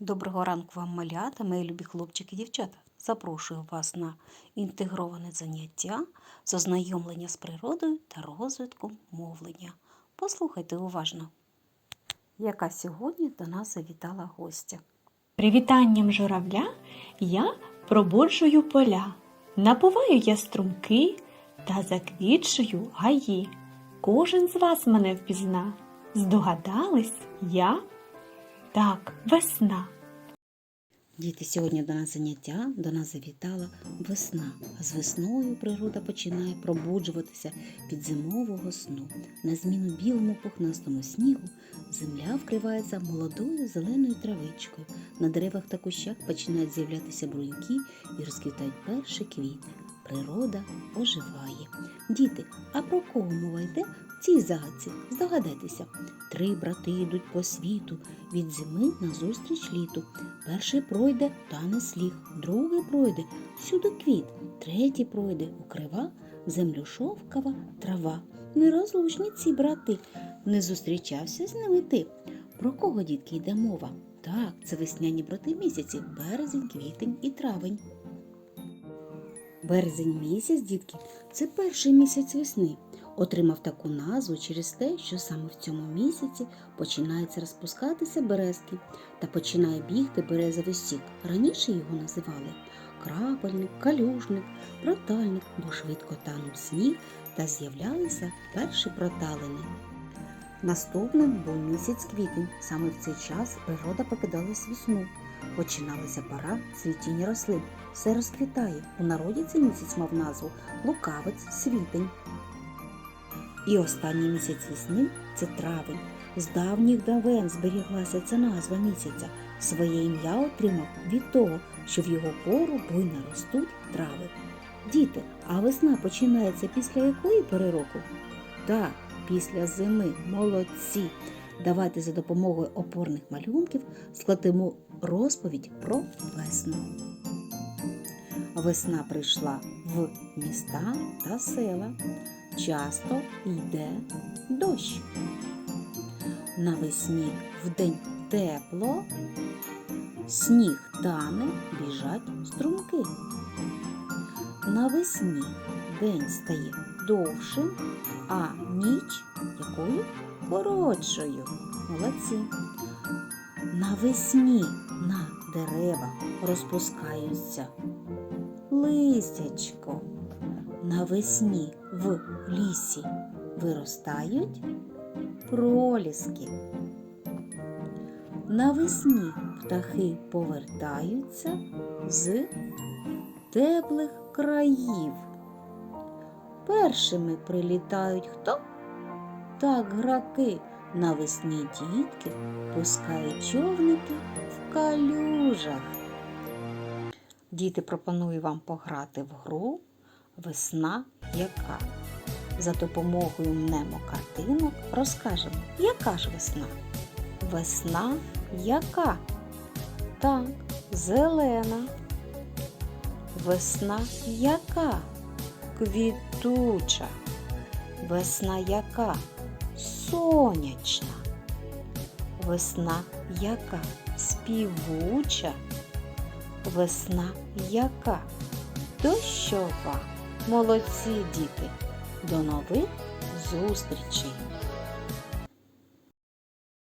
Доброго ранку вам, малята, мої любі хлопчики і дівчата. Запрошую вас на інтегроване заняття з ознайомлення з природою та розвитком мовлення. Послухайте уважно, яка сьогодні до нас завітала гостя. Привітанням журавля я пробуджую поля, напуваю я струмки та заквітчую гаї. Кожен з вас мене впізна. Здогадались я? Так, весна. Діти, сьогодні до нас заняття, до нас завітала весна. З весною природа починає пробуджуватися від зимового сну. На зміну білому пухнастому снігу земля вкривається молодою зеленою травичкою. На деревах та кущах починають з'являтися бруньки і розквітають перші квіти. Природа оживає. Діти, а про кого мова йде цій загадці? Здогадайтеся. Три брати йдуть по світу, від зими назустріч літу. Перший пройде, тане сліг, другий пройде, всюди квіт, третій пройде, укрива, землю шовкова трава. Нерозлучні ці брати, не зустрічався з ними ти. Про кого, дітки, йде мова? Так, це весняні брати місяці, березень, квітень і травень. Березень місяць, дітки, це перший місяць весни. Отримав таку назву через те, що саме в цьому місяці починається розпускатися березки та починає бігти березовий сік. Раніше його називали крапельник, калюжник, протальник, бо швидко танув сніг та з'являлися перші проталини. Наступним був місяць квітень. Саме в цей час природа покидалась весну. Починалася пора цвітіння рослин. Все розквітає. У народі цей місяць мав назву лукавець, світень. І останній місяць весни це травень. З давніх давен зберіглася ця назва місяця. Своє ім'я отримав від того, що в його пору буйно ростуть трави. Діти, а весна починається після якої пори року? Так, після зими. Молодці! Давайте за допомогою опорних малюнків складемо розповідь про весну. Весна прийшла в міста та села. Часто йде дощ. Навесні вдень тепло, сніг тане, біжать струмки. Навесні день стає довшим, а ніч якою коротшою. Молодці. Навесні на деревах розпускаються листячко. Навесні в лісі виростають проліски. Навесні птахи повертаються з теплих країв. Першими прилітають хто? Так граки. Навесні дітки пускають човники в калюжах. Діти пропоную вам пограти в гру Весна яка. За допомогою мнемо-картинок розкажемо, яка ж весна? Весна яка? Так, зелена. Весна яка? Квітуча. Весна яка? Сонячна. Весна яка? Співуча. Весна яка? Дощова. Молодці діти. До нових зустрічей!